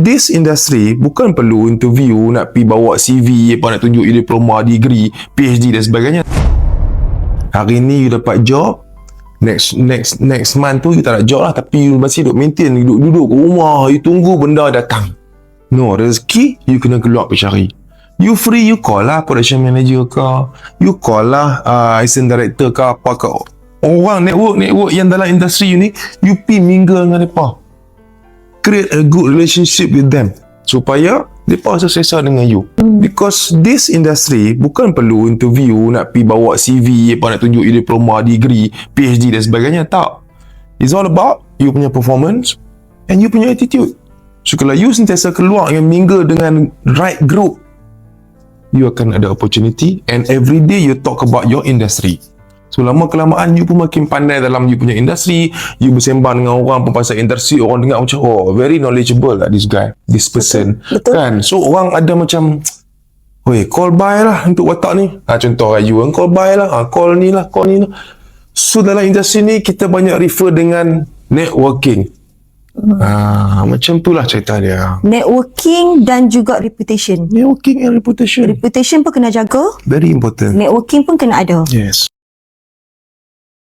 this industry bukan perlu interview nak pi bawa CV apa nak tunjuk you diploma, degree, PhD dan sebagainya. Hari ni you dapat job, next next next month tu you tak nak job lah tapi you masih duduk maintain, duduk duduk rumah, you tunggu benda datang. No, rezeki you kena keluar pergi cari. You free, you call lah production manager ke, you call lah uh, assistant director ke apa ke. Orang network-network yang dalam industri you ni, you pi mingle dengan mereka create a good relationship with them supaya mereka rasa selesa dengan you. Because this industry bukan perlu interview nak pi bawa CV apa nak tunjuk you diploma, degree, PhD dan sebagainya. Tak. It's all about you punya performance and you punya attitude. So kalau you sentiasa keluar yang mingle dengan right group you akan ada opportunity and every day you talk about your industry So lama kelamaan you pun makin pandai dalam you punya industri, you bersembang dengan orang pun pasal industri, orang dengar macam oh very knowledgeable lah this guy, this person. Betul. Kan? So orang ada macam Weh, call buy lah untuk watak ni. Ha, contoh lah, you kan call buy lah. Ha, call ni lah, call ni lah. So, dalam industri ni, kita banyak refer dengan networking. Ha, macam tu lah cerita dia. Networking dan juga reputation. Networking and reputation. Reputation pun kena jaga, Very important. networking pun kena ada. Yes.